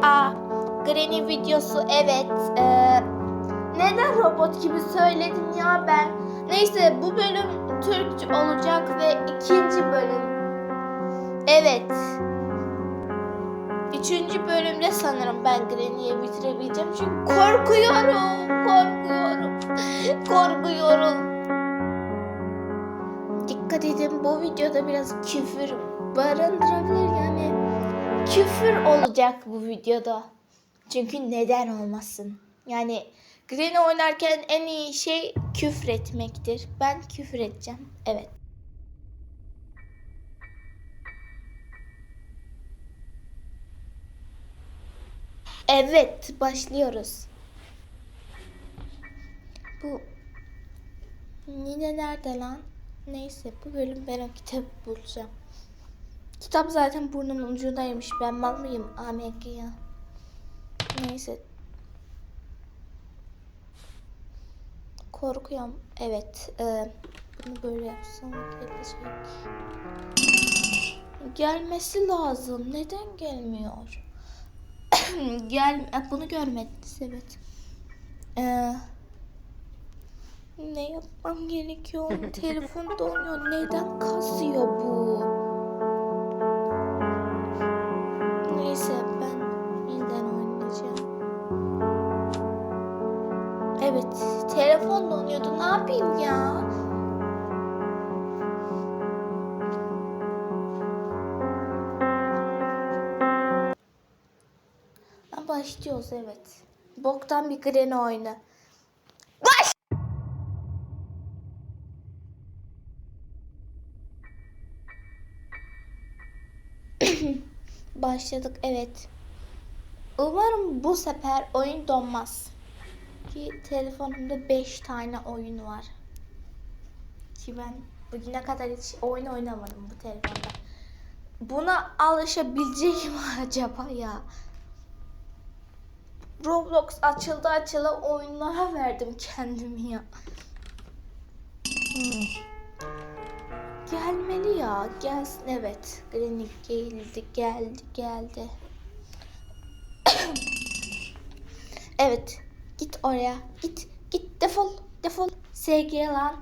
GTA Granny videosu evet. Ee, neden robot gibi söyledim ya ben? Neyse bu bölüm Türkçe olacak ve ikinci bölüm. Evet. Üçüncü bölümde sanırım ben Granny'yi bitirebileceğim. Çünkü korkuyorum. Korkuyorum. korkuyorum. Dikkat edin bu videoda biraz küfür barındırabilir yani. Küfür olacak bu videoda. Çünkü neden olmasın? Yani Granny oynarken en iyi şey küfretmektir. Ben küfür edeceğim. Evet. Evet, başlıyoruz. Bu Nine nerede lan? Neyse bu bölüm ben o kitabı bulacağım. Kitap zaten burnumun ucundaymış. Ben mal mıyım? AMK ya. Neyse. Korkuyorum. Evet. E, bunu böyle yapsam gelecek. Gelmesi lazım. Neden gelmiyor? Gel. e, Bunu görmediniz evet. Eee ne yapmam gerekiyor? Telefon donuyor. Neden kasıyor bu? Yapayım ya? Başlıyoruz evet. Boktan bir Granny oyunu. Baş! Başladık evet. Umarım bu sefer oyun donmaz. Ki telefonumda 5 tane oyun var. Ki ben bugüne kadar hiç oyun oynamadım bu telefonda. Buna alışabilecek mi acaba ya? Roblox açıldı açılı oyunlara verdim kendimi ya. Hmm. Gelmeli ya. Gelsin evet. Granny geldi, geldi, geldi. evet. Git oraya. Git. Git defol. Defol. SG lan.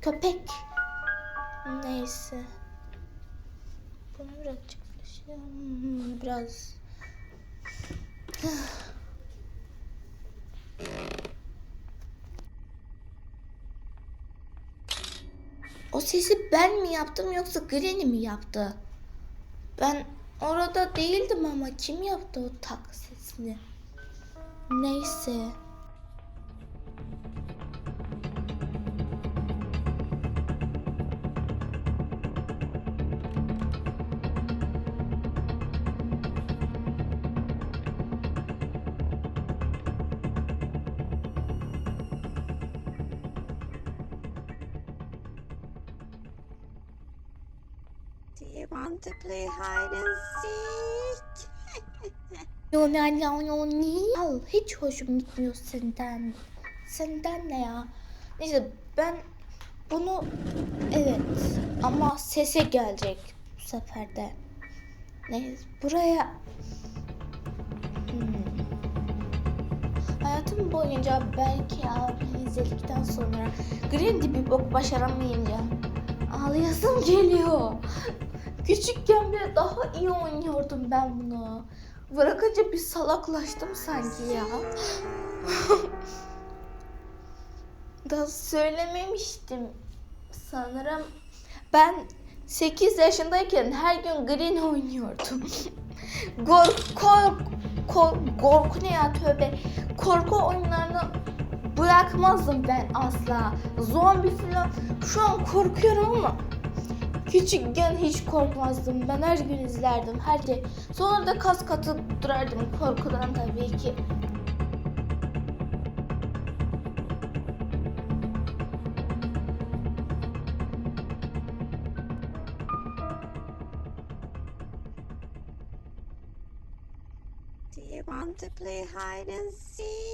Köpek. Neyse. Bunu birazcık şey, hmm, biraz O sesi ben mi yaptım yoksa Granny mi yaptı? Ben orada değildim ama kim yaptı o tak sesini? Neyse. You want to play hide and seek? Yo ya yo ni? Al hiç hoşum gitmiyor senden. Senden ne ya? Neyse ben bunu evet ama sese gelecek bu sefer. Neyse buraya Hmm. Hayatım boyunca belki abi izledikten sonra Green bir bok başaramayınca ağlayasım geliyor. Küçükken bile daha iyi oynuyordum ben bunu. Bırakınca bir salaklaştım sanki ya. Daha söylememiştim sanırım. Ben 8 yaşındayken her gün Green oynuyordum. Kork, kork, kork, korku ne ya tövbe. Korku oyunlarını bırakmazdım ben asla. Zombi falan şu an korkuyorum ama küçükken hiç korkmazdım. Ben her gün izlerdim her şey. Sonra da kas katı durardım korkudan tabii ki. Do you want to play hide and seek?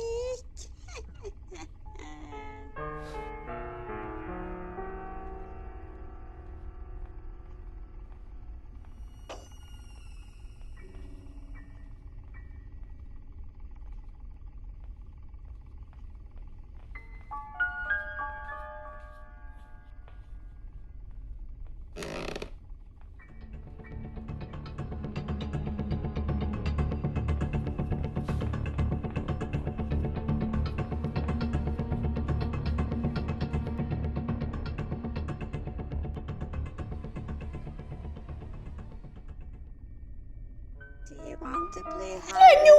Hide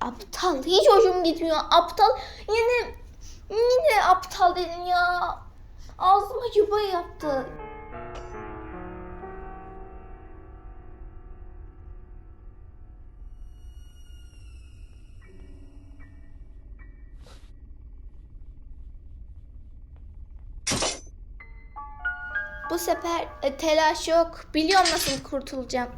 Aptal hiç hoşum gitmiyor. Aptal yine yine aptal dedin ya. Ağzıma yuva yaptı. Bu sefer e, telaş yok. Biliyorum nasıl kurtulacağım.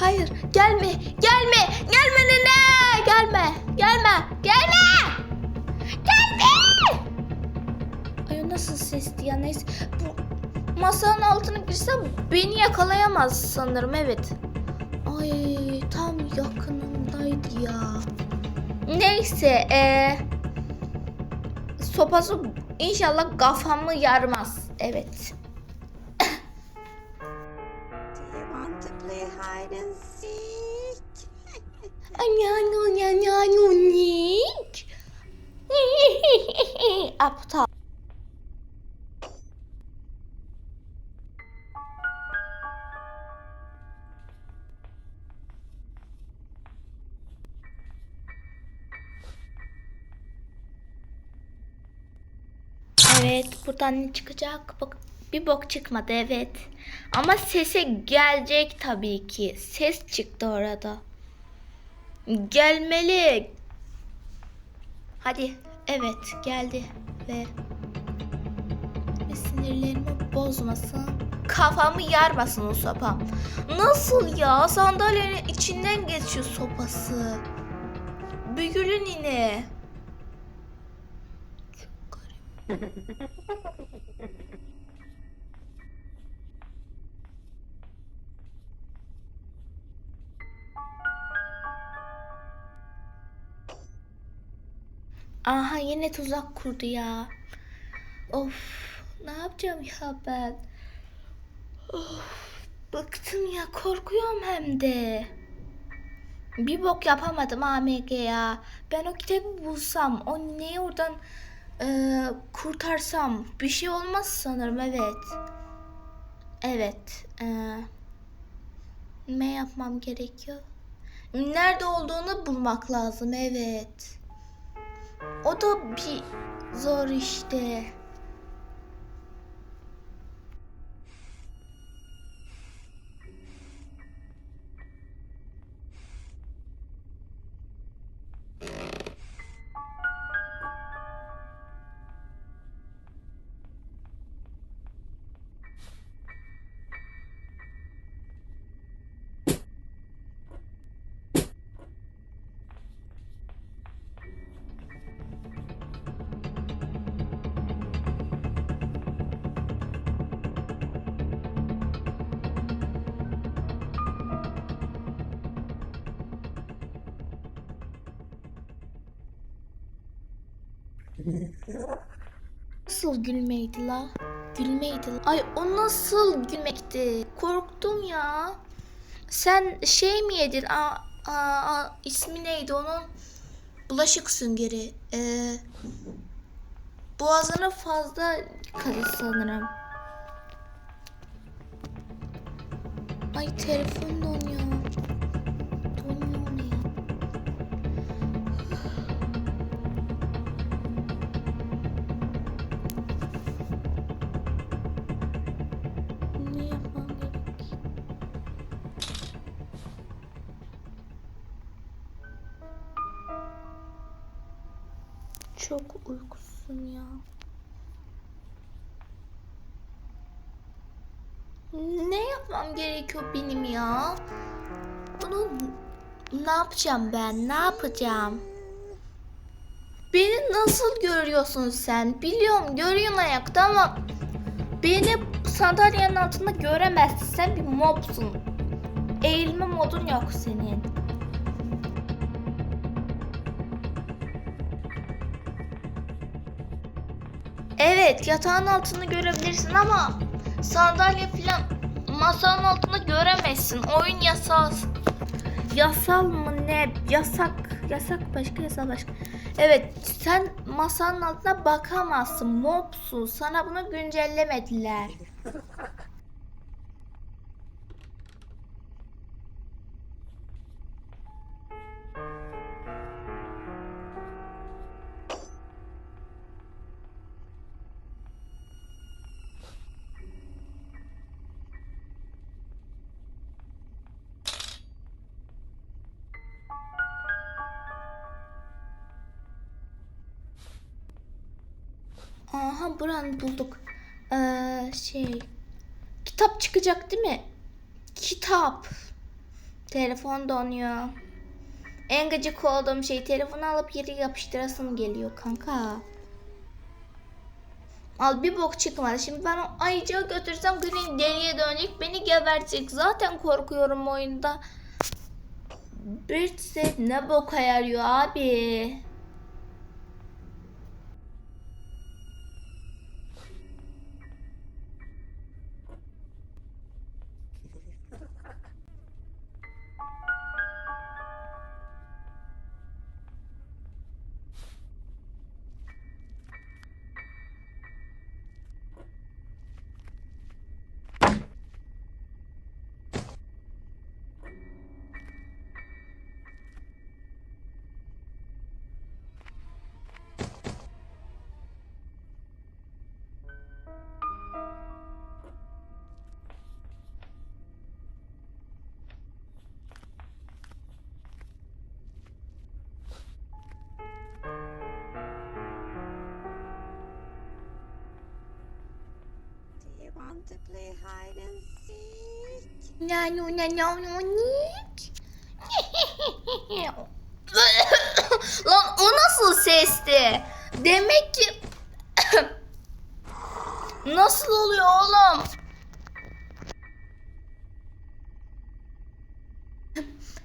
Hayır, gelme, gelme, gelme nene, gelme, gelme, gelme, gelme. Ay nasıl sesti ya neyse. Bu masanın altına girsem beni yakalayamaz sanırım evet. Ay tam yakınımdaydı ya. Neyse eee sopası inşallah kafamı yarmaz. Evet. Play hide and seek? Anyanyanyanyanyonik. Aptal. Evet, buradan ne çıkacak? Bak, bir bok çıkmadı evet. Ama sese gelecek tabii ki. Ses çıktı orada. Gelmeli. Hadi. Evet geldi ve sinirlerimi bozmasın. Kafamı yarmasın o sopa. Nasıl ya? Sandalyenin içinden geçiyor sopası. Büyülün yine. Çok garip. yine tuzak kurdu ya. Of ne yapacağım ya ben? Of, bıktım ya korkuyorum hem de. Bir bok yapamadım AMG ya. Ben o kitabı bulsam, o neyi oradan e, kurtarsam bir şey olmaz sanırım evet. Evet. E, ne yapmam gerekiyor? Nerede olduğunu bulmak lazım evet. O da bir zor işte. Nasıl gülmeydi la? Gülmeydi la. Ay o nasıl gülmekti? Korktum ya. Sen şey mi yedin? Aa, aa, ismi neydi onun? Bulaşık süngeri. Ee, boğazına fazla yıkadı sanırım. Ay telefon. Donuyor Çok uykusuzum ya. Ne yapmam gerekiyor benim ya? Bunu ne yapacağım ben? Ne yapacağım? Beni nasıl görüyorsun sen? Biliyorum görüyorsun ayakta ama beni sandalyenin altında göremezsin. Sen bir mobsun. Eğilme modun yok senin. Evet yatağın altını görebilirsin ama sandalye falan masanın altında göremezsin. Oyun yasal. Yasal mı ne? Yasak. Yasak başka yasal başka. Evet sen masanın altına bakamazsın. Mobsun. Sana bunu güncellemediler. Aha buranı bulduk. Ee, şey. Kitap çıkacak değil mi? Kitap. Telefon donuyor. En gıcık olduğum şey telefonu alıp yere yapıştırasım geliyor kanka. Al bir bok çıkmadı. Şimdi ben o ayıcığı götürsem Green deliye dönecek. Beni gebertecek. Zaten korkuyorum oyunda. Bir set ne boka yarıyor abi. Want to play hide and seek? Na no na no no nick. Lan o nasıl sesti? Demek ki nasıl oluyor oğlum?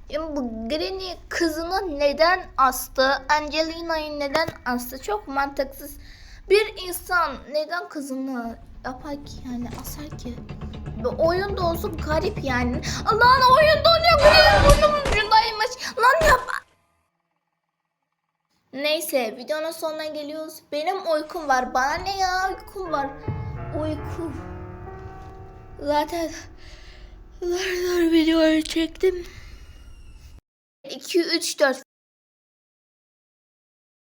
Ya bu Granny kızını neden astı? Angelina'yı neden astı? Çok mantıksız. Bir insan neden kızını yapar ki yani asar ki? Bu oyun da olsun garip yani. Lan oyun donuyor. Granny burnumun ucundaymış. Lan yap. Neyse videonun sonuna geliyoruz. Benim uykum var. Bana ne ya uykum var. Uyku. Zaten zar zor videoyu çektim. 2 3 4